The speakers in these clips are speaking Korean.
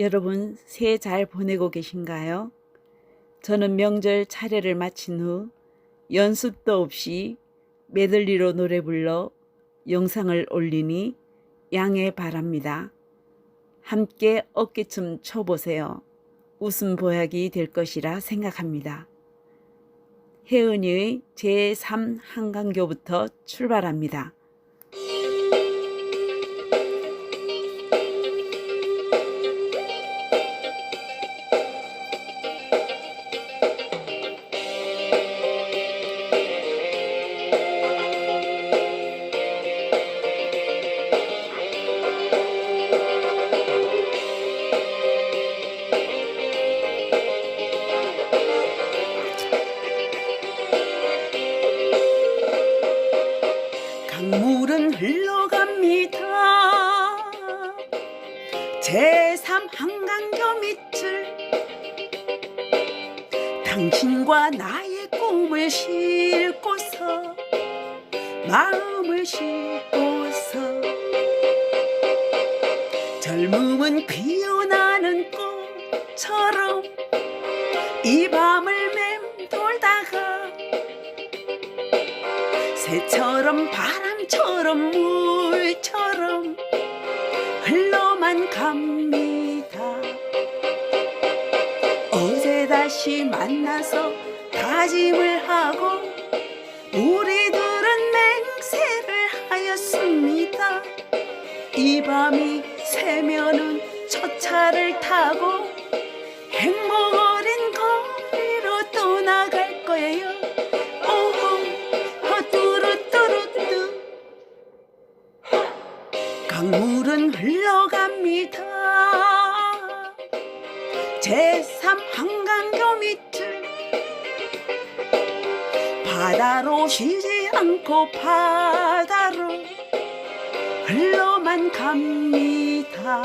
여러분 새해 잘 보내고 계신가요? 저는 명절 차례를 마친 후 연습도 없이 메들리로 노래 불러 영상을 올리니 양해 바랍니다. 함께 어깨춤 춰보세요. 웃음 보약이 될 것이라 생각합니다. 혜은이의 제3 한강교부터 출발합니다. 강물은 흘러갑니다. 제3 한강교 밑을 당신과 나의 꿈을 싣고서 마음을 싣고서 젊음은 피어나는 꽃처럼 이 밤을 맴돌다가 새처럼 바람 처럼 물처럼 흘러만 갑니다. 어제 다시 만나서 다짐을 하고 우리들은 맹세를 하였습니다. 이 밤이 새면은 첫 차를 타고 쉬지 않고 바다로 흘러만 갑니다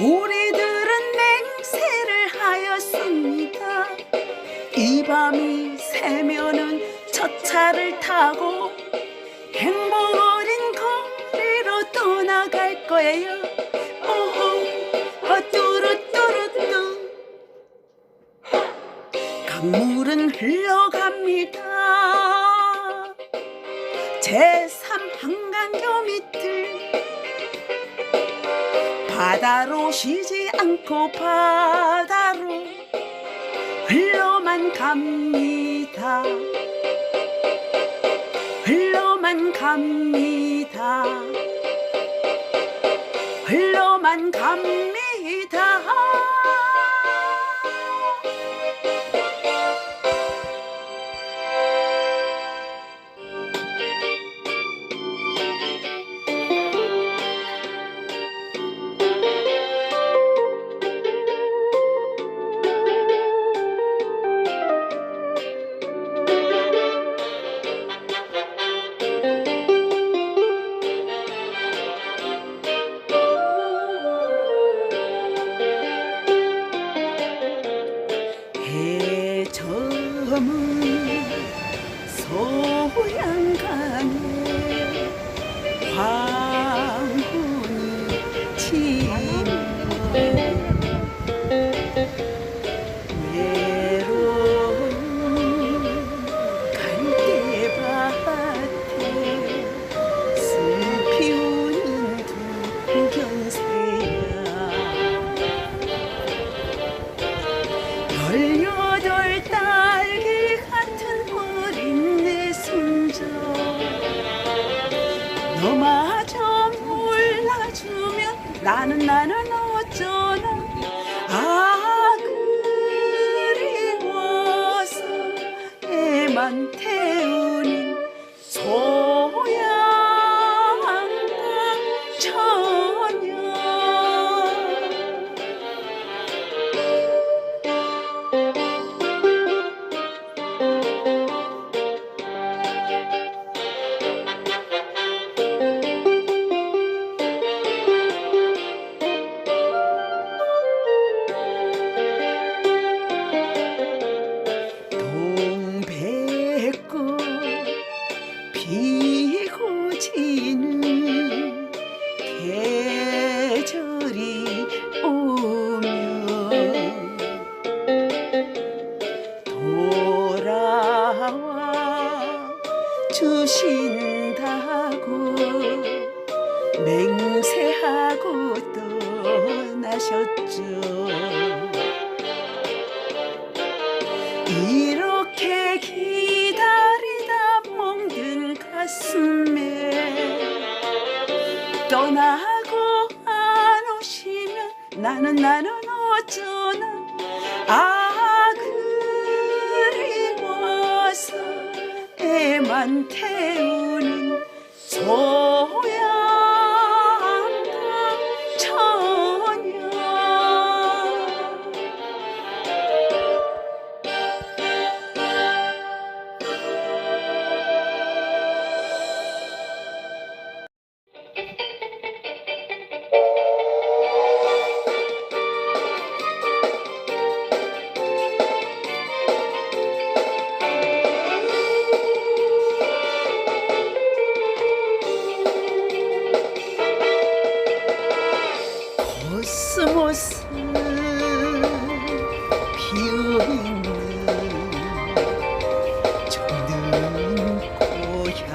우리들은 맹세를 하였습니다. 이 밤이 새면은 첫 차를 타고 행복 어린 거리로 떠나갈 거예요. 오호 허뚜루뚜루뚜 강물은 흘러갑니다. 제3 한강교 밑을 바다로 쉬지 않고 바다로 흘러만 갑니다. 흘러만 갑니다. 흘러만 갑니다. 해저문 소양강에 몰라주면 Gee. 떠나고 안 오시면 나는 나는 어쩌나. 아 그리워서 애만 태 코스모스 피어있는 정든 고향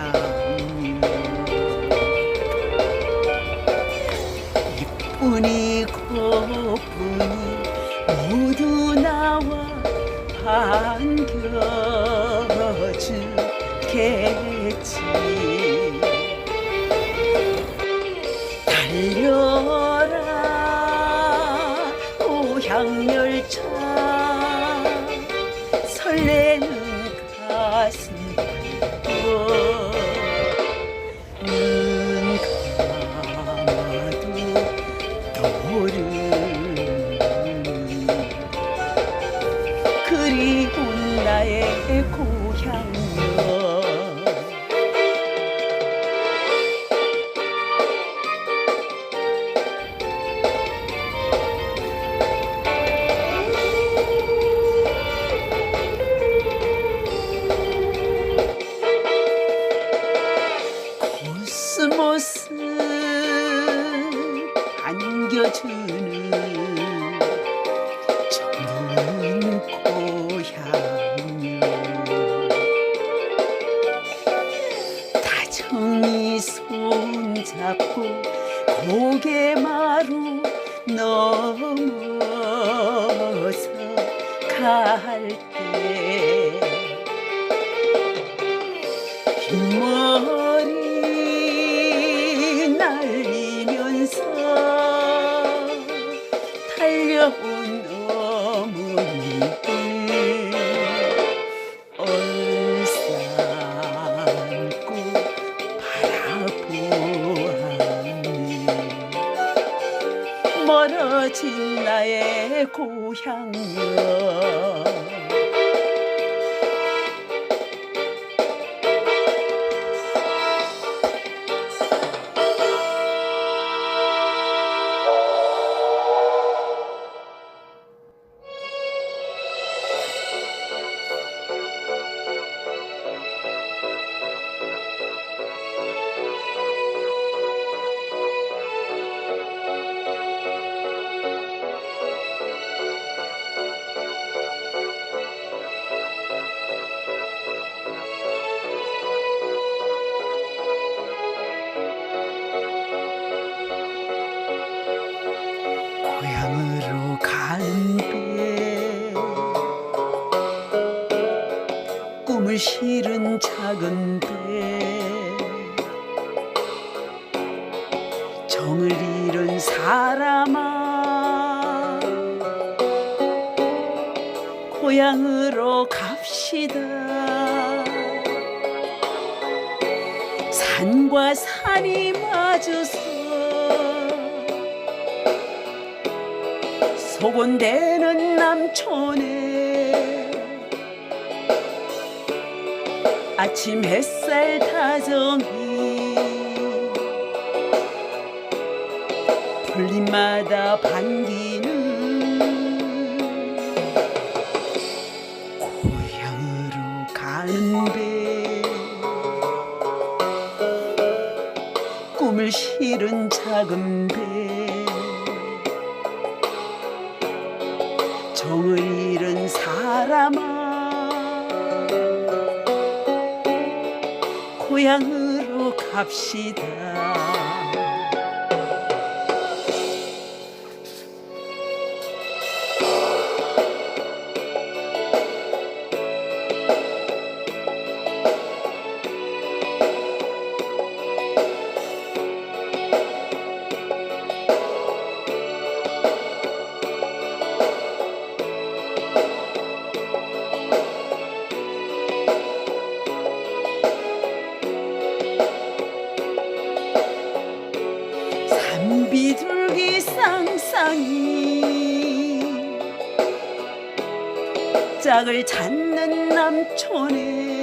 이쁜이 고픈이 모두 나와 반겨주겠지. 달려 고향열차 잡고 고개 마루 넘 실은 작은 배 정을 잃은 사람아 고향으로 갑시다. 산과 산이 마주서 소곤대는 남촌에 아침 햇살 다정히 풀잎마다 반기는 고향으로 가는 배. 꿈을 실은 작은 배 고향으로 갑시다. 산비둘기 쌍쌍이 짝을 찾는 남촌에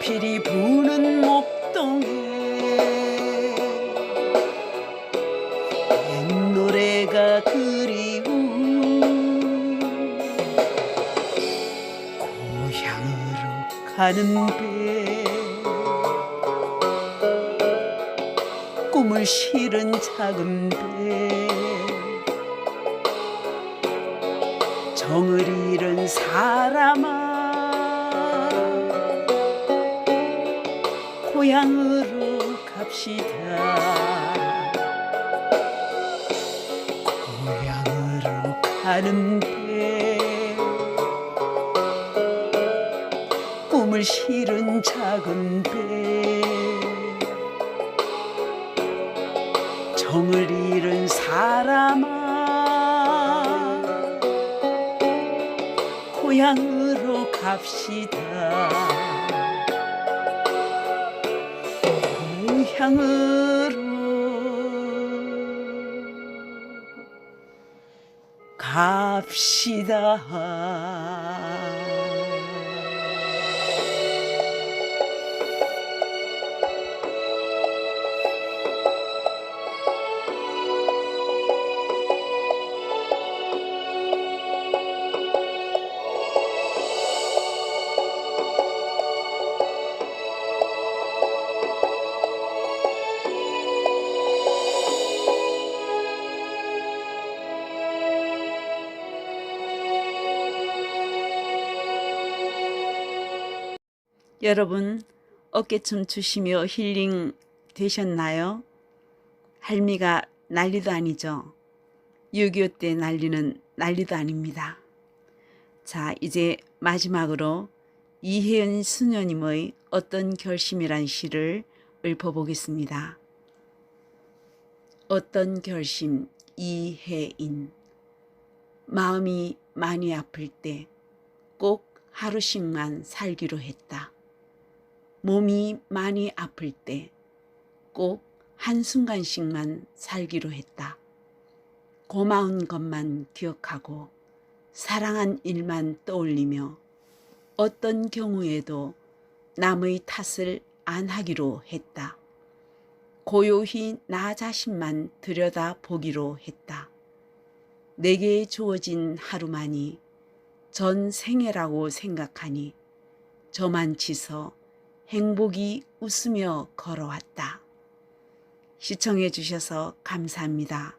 피리 부는 목동에 옛 노래가 그리운 고향으로 가는 배 꿈을 실은 작은 배 정을 잃은 사람아 고향으로 갑시다. 고향으로 가는 배 꿈을 실은 작은 배 정을 잃은 사람아 고향으로 갑시다. 고향으로 갑시다 여러분 어깨춤 추시며 힐링 되셨나요? 할미가 난리도 아니죠. 6.25 때 난리는 난리도 아닙니다. 자, 이제 마지막으로 이혜연 수녀님의 어떤 결심이란 시를 읊어보겠습니다. 어떤 결심 이혜인 마음이 많이 아플 때 꼭 하루씩만 살기로 했다. 몸이 많이 아플 때 꼭 한순간씩만 살기로 했다. 고마운 것만 기억하고 사랑한 일만 떠올리며 어떤 경우에도 남의 탓을 안 하기로 했다. 고요히 나 자신만 들여다 보기로 했다. 내게 주어진 하루만이 전 생애라고 생각하니 저만치서 행복이 웃으며 걸어왔다. 시청해 주셔서 감사합니다.